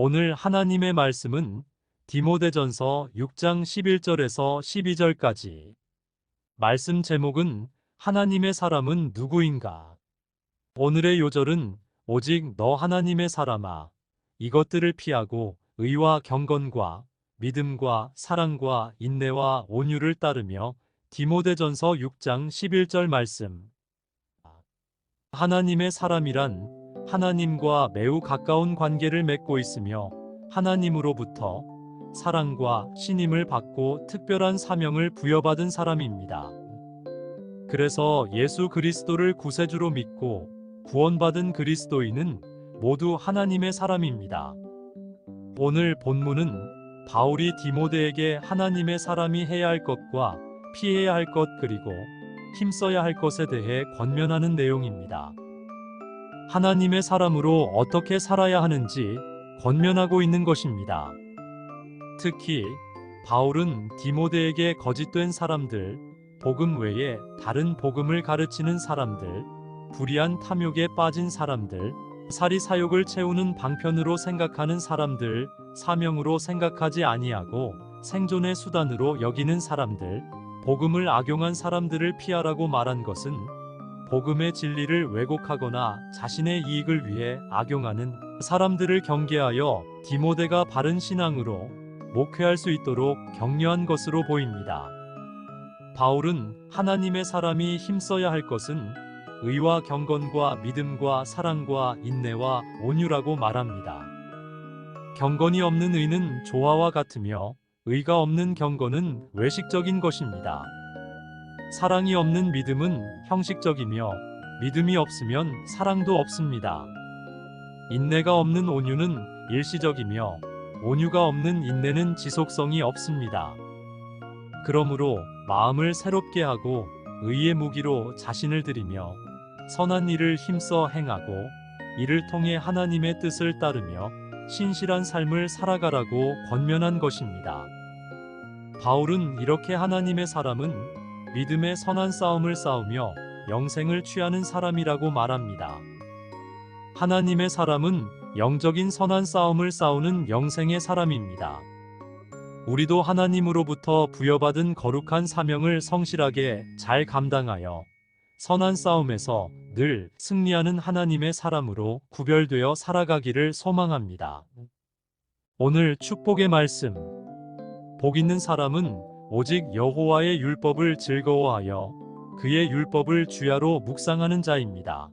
오늘 하나님의 말씀은 디모데전서 6장 11절에서 12절까지. 말씀 제목은 하나님의 사람은 누구인가? 오늘의 요절은 오직 너 하나님의 사람아. 이것들을 피하고 의와 경건과 믿음과 사랑과 인내와 온유를 따르며 디모데전서 6장 11절 말씀. 하나님의 사람이란 하나님과 매우 가까운 관계를 맺고 있으며 하나님으로부터 사랑과 신임을 받고 특별한 사명을 부여받은 사람입니다. 그래서 예수 그리스도를 구세주로 믿고 구원받은 그리스도인은 모두 하나님의 사람입니다. 오늘 본문은 바울이 디모데에게 하나님의 사람이 해야 할 것과 피해야 할 것 그리고 힘써야 할 것에 대해 권면하는 내용입니다. 하나님의 사람으로 어떻게 살아야 하는지 권면하고 있는 것입니다. 특히 바울은 디모데에게 거짓된 사람들, 복음 외에 다른 복음을 가르치는 사람들, 불의한 탐욕에 빠진 사람들, 사리 사욕을 채우는 방편으로 생각하는 사람들, 사명으로 생각하지 아니하고 생존의 수단으로 여기는 사람들, 복음을 악용한 사람들을 피하라고 말한 것은 복음의 진리를 왜곡하거나 자신의 이익을 위해 악용하는 사람들을 경계하여 디모데가 바른 신앙으로 목회할 수 있도록 격려한 것으로 보입니다. 바울은 하나님의 사람이 힘써야 할 것은 의와 경건과 믿음과 사랑과 인내와 온유라고 말합니다. 경건이 없는 의는 조화와 같으며 의가 없는 경건은 외식적인 것입니다. 사랑이 없는 믿음은 형식적이며 믿음이 없으면 사랑도 없습니다. 인내가 없는 온유는 일시적이며 온유가 없는 인내는 지속성이 없습니다. 그러므로 마음을 새롭게 하고 의의 무기로 자신을 들이며 선한 일을 힘써 행하고 이를 통해 하나님의 뜻을 따르며 신실한 삶을 살아가라고 권면한 것입니다. 바울은 이렇게 하나님의 사람은 믿음의 선한 싸움을 싸우며 영생을 취하는 사람이라고 말합니다. 하나님의 사람은 영적인 선한 싸움을 싸우는 영생의 사람입니다. 우리도 하나님으로부터 부여받은 거룩한 사명을 성실하게 잘 감당하여 선한 싸움에서 늘 승리하는 하나님의 사람으로 구별되어 살아가기를 소망합니다. 오늘 축복의 말씀. 복 있는 사람은 오직 여호와의 율법을 즐거워하여 그의 율법을 주야로 묵상하는 자입니다.